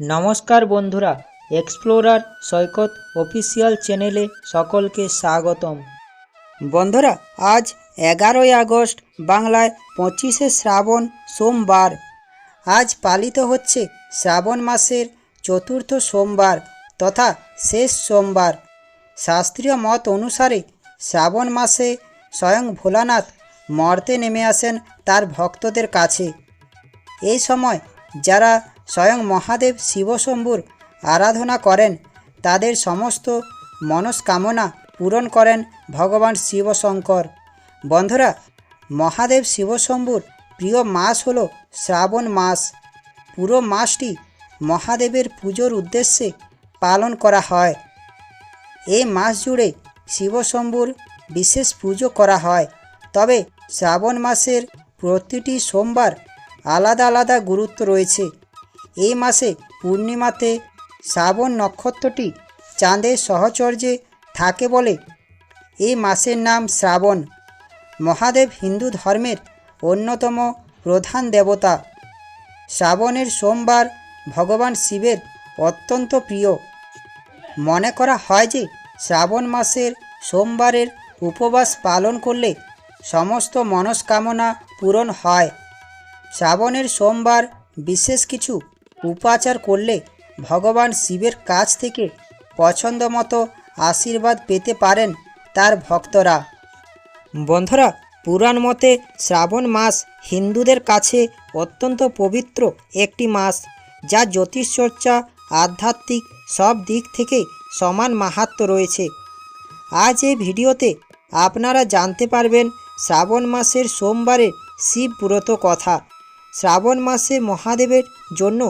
নমস্কার বন্ধুরা এক্সপ্লোরার সৈকত অফিসিয়াল চ্যানেলে সকলকে স্বাগতম। বন্ধুরা, আজ এগারোই আগস্ট, বাংলায় পঁচিশে শ্রাবণ সোমবার। আজ পালিত হচ্ছে শ্রাবণ মাসের চতুর্থ সোমবার তথা শেষ সোমবার। শাস্ত্রীয় মত অনুসারে শ্রাবণ মাসে স্বয়ং ভোলানাথ মর্তে নেমে আসেন তার ভক্তদের কাছে। এই সময় যারা স্বয়ং মহাদেব শিবশম্ভুর আরাধনা করেন। তাদের সমস্ত মনস্কামনা পূরণ করেন ভগবান শিবশঙ্কর। বন্ধুরা, মহাদেব শিবশম্ভুর প্রিয় মাস হল শ্রাবণ মাস। পুরো মাসটি মহাদেবের পুজোর উদ্দেশ্যে পালন করা হয়। এই মাস জুড়ে শিবশম্ভুর বিশেষ পুজো করা হয়। তবে শ্রাবণ মাসের প্রতিটি সোমবার আলাদা আলাদা গুরুত্ব রয়েছে। এই মাসে পূর্ণিমাতে শ্রাবণ নক্ষত্রটি চাঁদের সহচর্যে থাকে বলে এই মাসের নাম শ্রাবণ। মহাদেব হিন্দু ধর্মের অন্যতম প্রধান দেবতা। শ্রাবণের সোমবার ভগবান শিবের অত্যন্ত প্রিয়। মনে করা হয় যে শ্রাবণ মাসের সোমবারের উপবাস পালন করলে সমস্ত মনস্কামনা পূরণ হয়। শ্রাবণের সোমবার বিশেষ কিছু উপাচার করলে ভগবান শিবের কাছ থেকে পছন্দ মতো আশীর্বাদ পেতে পারেন তার ভক্তরা। বন্ধুরা, পুরাণ মতে শ্রাবণ মাস হিন্দুদের কাছে অত্যন্ত পবিত্র একটি মাস, যা জ্যোতিষচর্চা, আধ্যাত্মিক সব দিক থেকে সমান মাহাত্ম রয়েছে। আজ এই ভিডিওতে আপনারা জানতে পারবেন শ্রাবণ মাসের সোমবারের শিব ব্রত কথা। শ্রাবণ মাসে মহাদেবের জন্য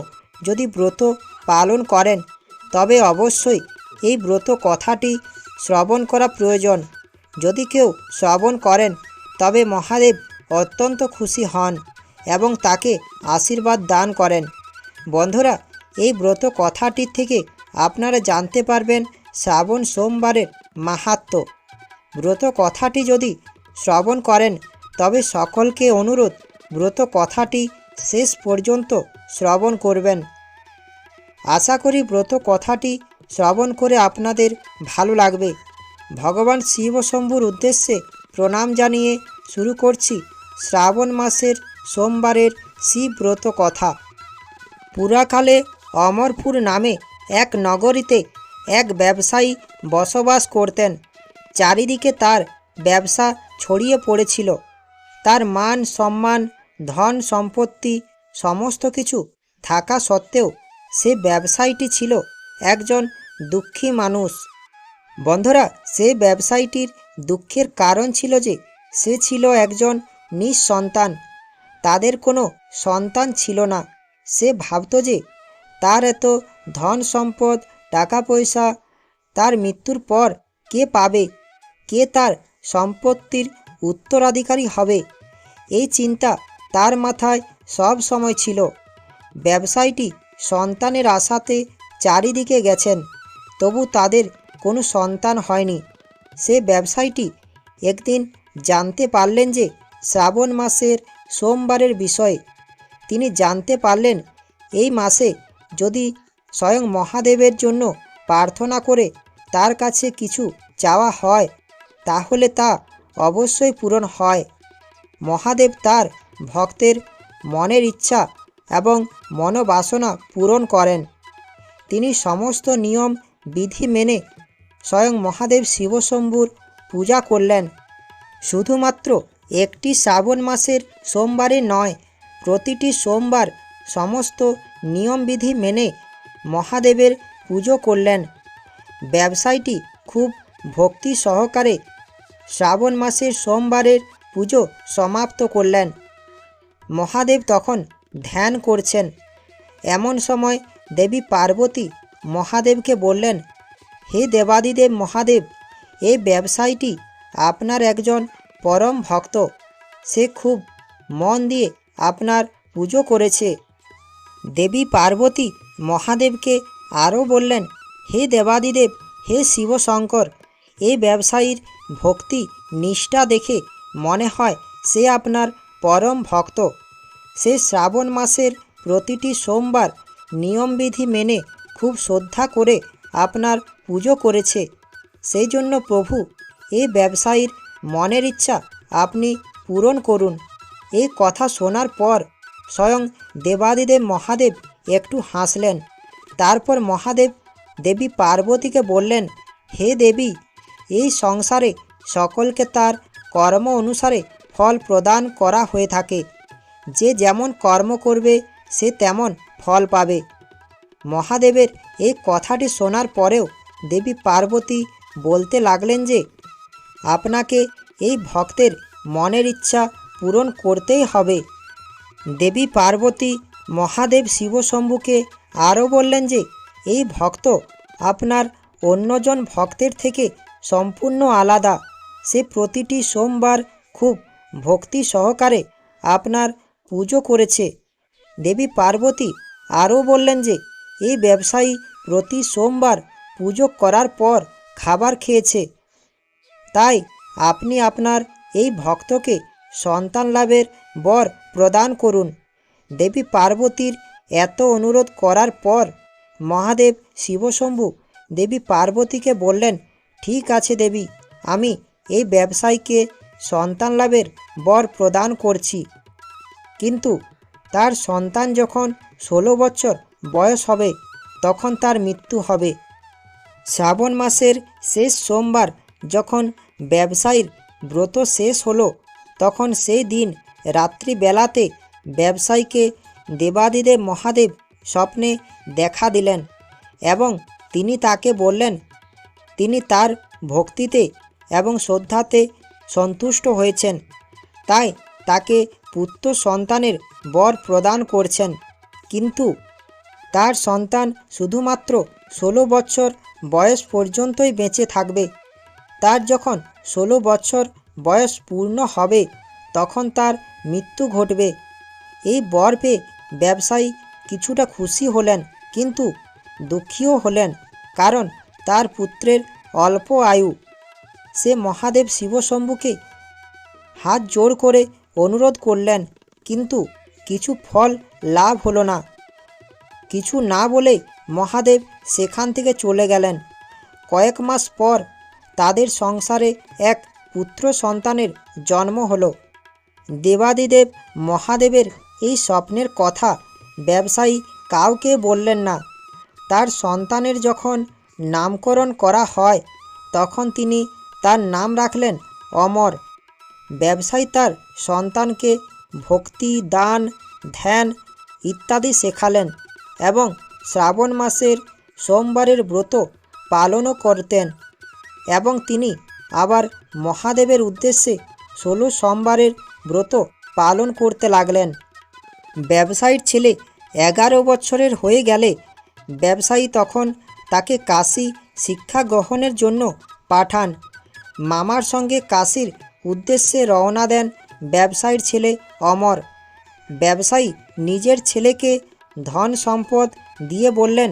যদি ব্রত পালন করেন, তবে অবশ্যই এই ব্রত কথাটি শ্রবণ করা প্রয়োজন। যদি কেউ শ্রবণ করেন, তবে মহাদেব অত্যন্ত খুশি হন এবং তাকে আশীর্বাদ দান করেন। বন্ধুরা, এই ব্রত কথাটির থেকে আপনারা জানতে পারবেন শ্রাবণ সোমবারের মাহাত্ম্য ব্রত কথাটি যদি শ্রবণ করেন, তবে সকলকে অনুরোধ, ব্রত কথাটি শেষ পর্যন্ত শ্রবণ করবেন। আশা করি ব্রত কথাটি শ্রবণ করে আপনাদের ভালো লাগবে। ভগবান শিব শম্ভুর উদ্দেশ্যে প্রণাম জানিয়ে শুরু করছি শ্রাবণ মাসের সোমবারের শিব ব্রত কথা। পুরাকালে অমরপুর নামে এক নগরীতে এক ব্যবসায়ী বসবাস করতেন। চারিদিকে তার ব্যবসা ছড়িয়ে পড়েছিল। তার মান সম্মান, ধন সম্পত্তি, সমস্ত কিছু থাকা সত্ত্বেও সে ব্যবসায়ীটি ছিল একজন দুঃখী মানুষ। বন্ধুরা, সে ব্যবসায়ীটির দুঃখের কারণ ছিল যে সে ছিল একজন নিঃসন্তান। তাদের কোনো সন্তান ছিল না। সে ভাবত যে তার এত ধন সম্পদ টাকা পয়সা তার মৃত্যুর পর কে পাবে, কে তার সম্পত্তির উত্তরাধিকারী হবে, এই চিন্তা তার মাথায় সব সময় ছিল। ব্যবসায়ীটি সন্তানের আশাতে চারিদিকে গেছেন, তবু তাদের কোনো সন্তান হয়নি। সে ব্যবসায়ীটি একদিন জানতে পারলেন যে শ্রাবণ মাসের সোমবারের বিষয়ে। তিনি জানতে পারলেন, এই মাসে যদি স্বয়ং মহাদেবের জন্য প্রার্থনা করে তার কাছে কিছু চাওয়া হয়, তাহলে তা অবশ্যই পূরণ হয়। মহাদেব তার ভক্তের মনের ইচ্ছা এবং মনোবাসনা পূরণ করেন। তিনি সমস্ত নিয়ম, বিধি মেনে স্বয়ং মহাদেব শিবশম্ভুর পূজা করলেন। শুধুমাত্র একটি শ্রাবণ মাসের সোমবারে নয়, প্রতিটি সোমবার সমস্ত নিয়মবিধি মেনে মহাদেবের পুজো করলেন। ব্যবসায়ীটি খুব ভক্তি সহকারে শ্রাবণ মাসের সোমবারের পুজো সমাপ্ত করলেন। মহাদেব তখন ধ্যান করছেন। এমন সময় দেবী পার্বতী মহাদেবকে বললেন, হে দেবাদিদেব মহাদেব এই ব্যবসায়ীটি আপনার একজন পরম ভক্ত। সে খুব মন দিয়ে আপনার পুজো করেছে। দেবী পার্বতী মহাদেবকে আরও বললেন, হে দেবাদিদেব, হে শিবশঙ্কর এই ব্যবসায়ীর ভক্তি, নিষ্ঠা দেখে মনে হয় সে আপনার পরম ভক্ত। সে শ্রাবণ মাসের প্রতিটি সোমবার নিয়মবিধি মেনে খুব শ্রদ্ধা করে আপনার পুজো করেছে। সেই জন্য প্রভু এই ব্যবসায়ীর মনের ইচ্ছা আপনি পূরণ করুন। এই কথা শোনার পর স্বয়ং দেবাদিদেব মহাদেব একটু হাসলেন। তারপর মহাদেব দেবী পার্বতীকে বললেন, হে দেবী, এই সংসারে সকলকে তার কর্ম অনুসারে ফল প্রদান করা হয়ে থাকে। যে যেমন কর্ম করবে, সে তেমন ফল পাবে। মহাদেবের এই কথাটি শোনার পরেও দেবী পার্বতী বলতে লাগলেন যে, আপনাকে এই ভক্তের মনের ইচ্ছা পূরণ করতেই হবে। দেবী পার্বতী মহাদেব শিবশম্ভুকে আরও বললেন যে, এই ভক্ত আপনার অন্যজন ভক্তের থেকে সম্পূর্ণ আলাদা। সে প্রতিটি সোমবার খুব ভক্তি সহকারে আপনার পুজো করেছে। দেবী পার্বতী আরও বললেন যে এই ব্যবসায়ী প্রতি সোমবার পুজো করার পর খাবার খেয়েছে। তাই আপনি আপনার এই ভক্তকে সন্তান লাভের বর প্রদান করুন। দেবী পার্বতীর এত অনুরোধ করার পর মহাদেব শিবশম্ভু দেবী পার্বতীকে বললেন, ঠিক আছে দেবী, আমি এই ব্যবসায়ীকে সন্তান লাভের বর প্রদান করছি। কিন্তু তার সন্তান যখন ষোলো বছর বয়স হবে, তখন তার মৃত্যু হবে। শ্রাবণ মাসের শেষ সোমবার যখন ব্যবসায়ীর ব্রত শেষ হলো, তখন সেই দিন রাত্রিবেলাতে ব্যবসায়ীকে দেবাদিদেব মহাদেব স্বপ্নে দেখা দিলেন এবং তিনি তাকে বললেন, তিনি তার ভক্তিতে এবং শ্রদ্ধাতে সন্তুষ্ট হয়েছেন। তাই তাকে পুত্র সন্তানের বর প্রদান করছেন। কিন্তু তার সন্তান শুধুমাত্র ষোলো বছর বয়স পর্যন্তই বেঁচে থাকবে। তার যখন ষোলো বছর বয়স পূর্ণ হবে, তখন তার মৃত্যু ঘটবে। এই বর পেয়ে ব্যবসায়ী কিছুটা খুশি হলেন, কিন্তু দুঃখীও হলেন, কারণ তার পুত্রের অল্প আয়ু। সে মহাদেব শিবশম্ভুকে হাত জোর করে অনুরোধ করলেন, কিন্তু কিছু ফল লাভ হলো না। কিছু না বলে মহাদেব সেখান থেকে চলে গেলেন। কয়েক মাস পর তাদের সংসারে এক পুত্র সন্তানের জন্ম হলো। দেবাদিদেব মহাদেবের এই স্বপ্নের কথা ব্যবসায়ী কাউকে বললেন না। তার সন্তানের যখন নামকরণ করা হয়, তখন তিনি তার নাম রাখলেন অমর। ব্যবসায়ী তার সন্তানকে ভক্তি, দান, ধ্যান ইত্যাদি শেখালেন এবং শ্রাবণ মাসের সোমবারের ব্রত পালনও করতেন এবং তিনি আবার মহাদেবের উদ্দেশ্যে ষোলো সোমবারের ব্রত পালন করতে লাগলেন। ব্যবসায়ীর ছেলে এগারো বছরের হয়ে গেলে ব্যবসায়ী তখন তাকে কাশি শিক্ষা গ্রহণের জন্য পাঠান। মামার সঙ্গে কাশির উদ্দেশ্যে রওনা দেন ব্যবসায়ীর ছেলে অমর। ব্যবসায়ী নিজের ছেলেকে ধন সম্পদ দিয়ে বললেন,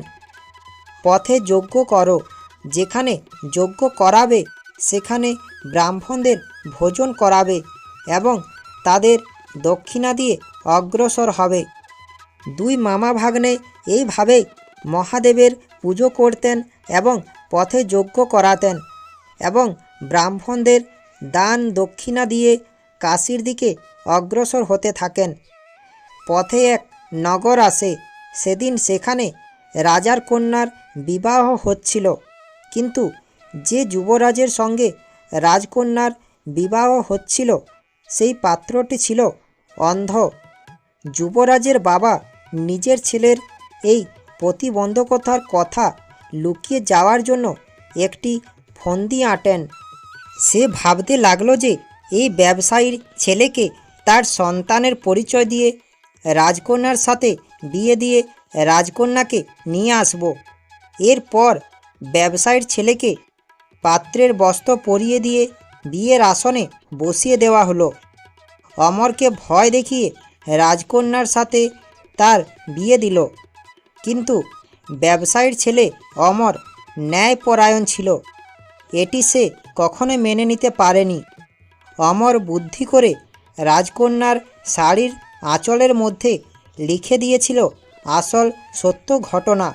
পথে যজ্ঞ করো। যেখানে যজ্ঞ করাবে, সেখানে ব্রাহ্মণদের ভোজন করাবে এবং তাদের দক্ষিণা দিয়ে অগ্রসর হবে। দুই মামা ভাগ্নে এইভাবে মহাদেবের পুজো করতেন এবং পথে যজ্ঞ করাতেন এবং ব্রাহ্মণদের দান দক্ষিণা দিয়ে কাশির দিকে অগ্রসর হতে থাকেন। পথে এক নগর আসে সেদিন সেখানে রাজার কন্যার বিবাহ হচ্ছিল। কিন্তু যে যুবরাজের সঙ্গে রাজকন্যার বিবাহ হচ্ছিল, সেই পাত্রটি ছিল অন্ধ। যুবরাজের বাবা নিজের ছেলের এই প্রতিবন্ধকতার কথা লুকিয়ে যাওয়ার জন্য একটি ফন্দি আঁটেন। সে ভাবতে লাগল যে এই ব্যবসায়ীর ছেলেকে তার সন্তানের পরিচয় দিয়ে রাজকন্যার সাথে বিয়ে দিয়ে রাজকন্যাকে নিয়ে আসব। এরপর ব্যবসায়ীর ছেলেকে পাত্রের বস্ত্র পরিয়ে দিয়ে বিয়ের আসনে বসিয়ে দেওয়া হলো। অমরকে ভয় দেখিয়ে রাজকন্যার সাথে তার বিয়ে দিল। কিন্তু ব্যবসায়ীর ছেলে অমর ন্যায়পরায়ণ ছিল। এটি সে কখনো মেনে নিতে পারেনি। অমর বুদ্ধি করে রাজকন্যার শাড়ির আঁচলের মধ্যে লিখে দিয়েছিল আসল সত্য ঘটনা।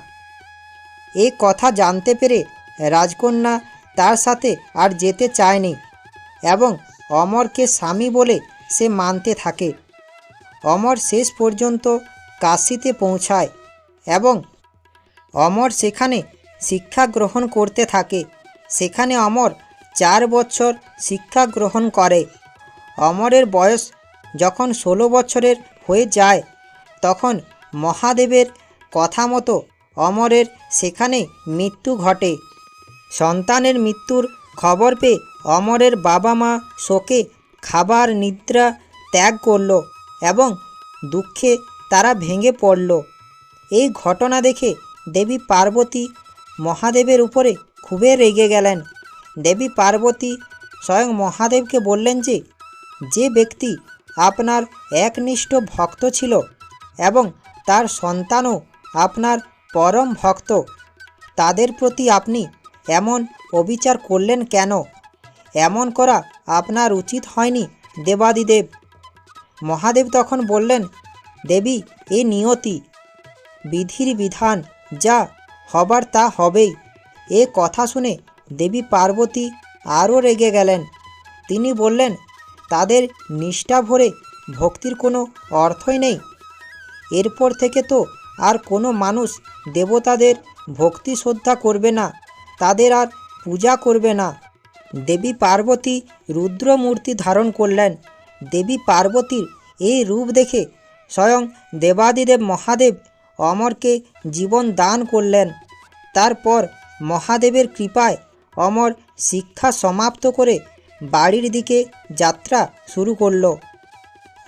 এই কথা জানতে পেরে রাজকন্যা তার সাথে আর যেতে চায়নি এবং অমরকে স্বামী বলে সে মানতে থাকে। অমর শেষ পর্যন্ত কাশিতে পৌঁছায় এবং অমর সেখানে শিক্ষা গ্রহণ করতে থাকে। সেখানে অমর চার বছর শিক্ষা গ্রহণ করে। অমরের বয়স যখন ষোলো বছরের হয়ে যায়, তখন মহাদেবের কথা মতো অমরের সেখানে মৃত্যু ঘটে। সন্তানের মৃত্যুর খবর পেয়ে অমরের বাবা মা শোকে খাবার নিদ্রা ত্যাগ করল এবং দুঃখে তারা ভেঙে পড়ল। এই ঘটনা দেখে দেবী পার্বতী মহাদেবের উপরে খুবই রেগে গেলেন। দেবী পার্বতী স্বয়ং মহাদেবকে বললেন যে যে ব্যক্তি আপনার একনিষ্ঠ ভক্ত ছিল এবং তার সন্তানও আপনার পরম ভক্ত, তাদের প্রতি আপনি এমন অবিচার করলেন কেন? এমন করা আপনার উচিত হয়নি, দেবাদিদেব। মহাদেব তখন বললেন, দেবী, এ নিয়তি। বিধির বিধান যা হবার তা হবেই। এ কথা শুনে দেবী পার্বতী আরও রেগে গেলেন। তিনি বললেন, তাদের নিষ্ঠা ভরে ভক্তির কোনো অর্থই নেই। এরপর থেকে তো আর কোনো মানুষ দেবতাদের ভক্তি শ্রদ্ধা করবে না, তাদের আর পূজা করবে না। দেবী পার্বতী রুদ্র মূর্তি ধারণ করলেন। দেবী পার্বতীর এই রূপ দেখে স্বয়ং দেবাদিদেব মহাদেব অমরকে জীবন দান করলেন। তারপর মহাদেবের কৃপায় অমর শিক্ষা সমাপ্ত করে বাড়ির দিকে যাত্রা শুরু করল।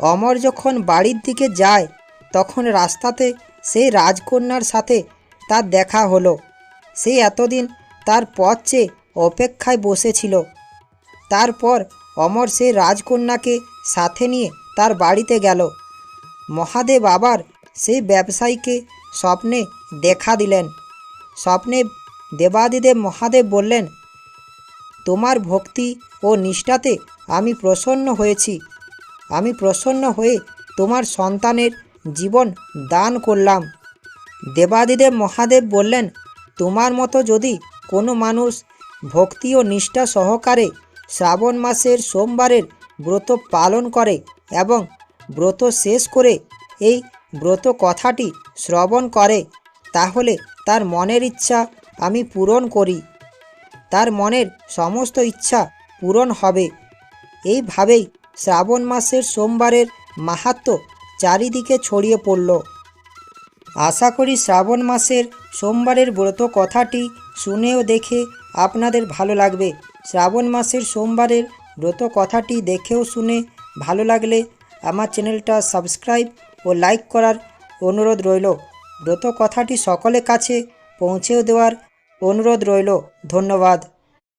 অমর যখন বাড়ির দিকে যায়, তখন রাস্তাতে সেই রাজকন্যার সাথে তার দেখা হলো। সে এতদিন তার পথ চেয়ে অপেক্ষায় বসেছিল। তারপর অমর সেই রাজকন্যাকে সাথে নিয়ে তার বাড়িতে গেল। মহাদেব আবার সেই ব্যবসায়ীকে স্বপ্নে দেখা দিলেন। স্বপ্নে দেবাদিদেব মহাদেব বললেন, তোমার ভক্তি ও নিষ্ঠাতে আমি প্রসন্ন হয়েছি। আমি প্রসন্ন হয়ে তোমার সন্তানের জীবন দান করলাম। দেবাদিদেব মহাদেব বললেন, তোমার মতো যদি কোনো মানুষ ভক্তি ও নিষ্ঠা সহকারে শ্রাবণ মাসের সোমবারের ব্রত পালন করে এবং ব্রত শেষ করে এই ব্রত কথাটি শ্রবণ করে, তাহলে তার মনের ইচ্ছা আমি পূরণ করি। তার মনের সমস্ত ইচ্ছা পূরণ হবে। এইভাবেই শ্রাবণ মাসের সোমবারের মাহাত্ম চারিদিকে ছড়িয়ে পড়ল। আশা করি শ্রাবণ মাসের সোমবারের ব্রত কথাটি শুনেও দেখে আপনাদের ভালো লাগবে। শ্রাবণ মাসের সোমবারের ব্রত কথাটি দেখেও শুনে ভালো লাগলে আমার চ্যানেলটা সাবস্ক্রাইব ও লাইক করার অনুরোধ রইল। ব্রত কথাটি সকলের কাছে পৌঁছেও দেওয়ার অনুরোধ রইল ধন্যবাদ।